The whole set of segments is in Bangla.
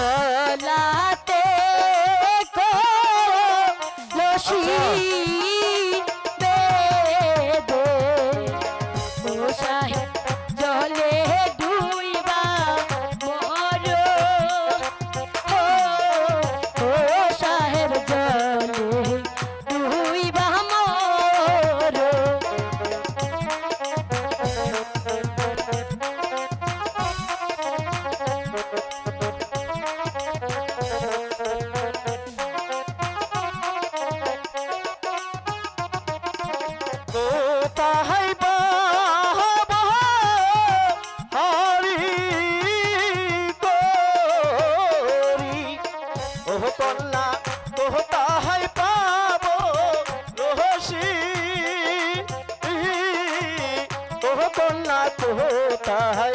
ভোলা কল্লা তোহতা হাই পাব রহসি তোহ কল্লা তোহতা হাই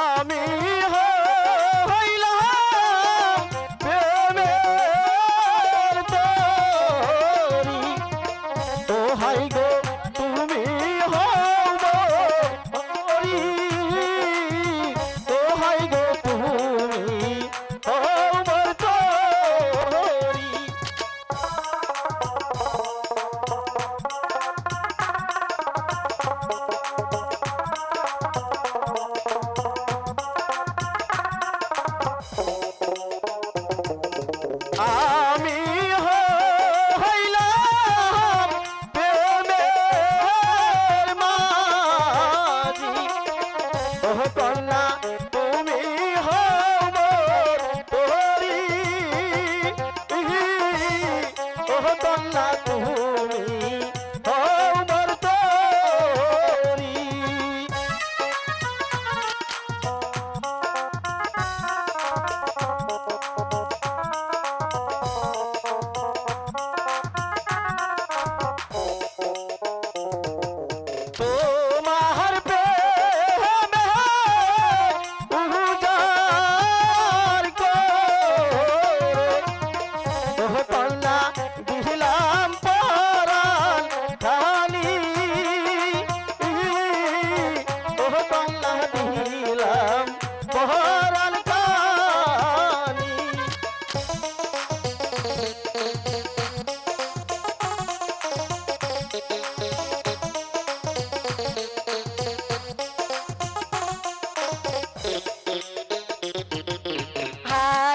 দোহাই গো তুমি হরি দোহাই গো তুমি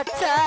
time.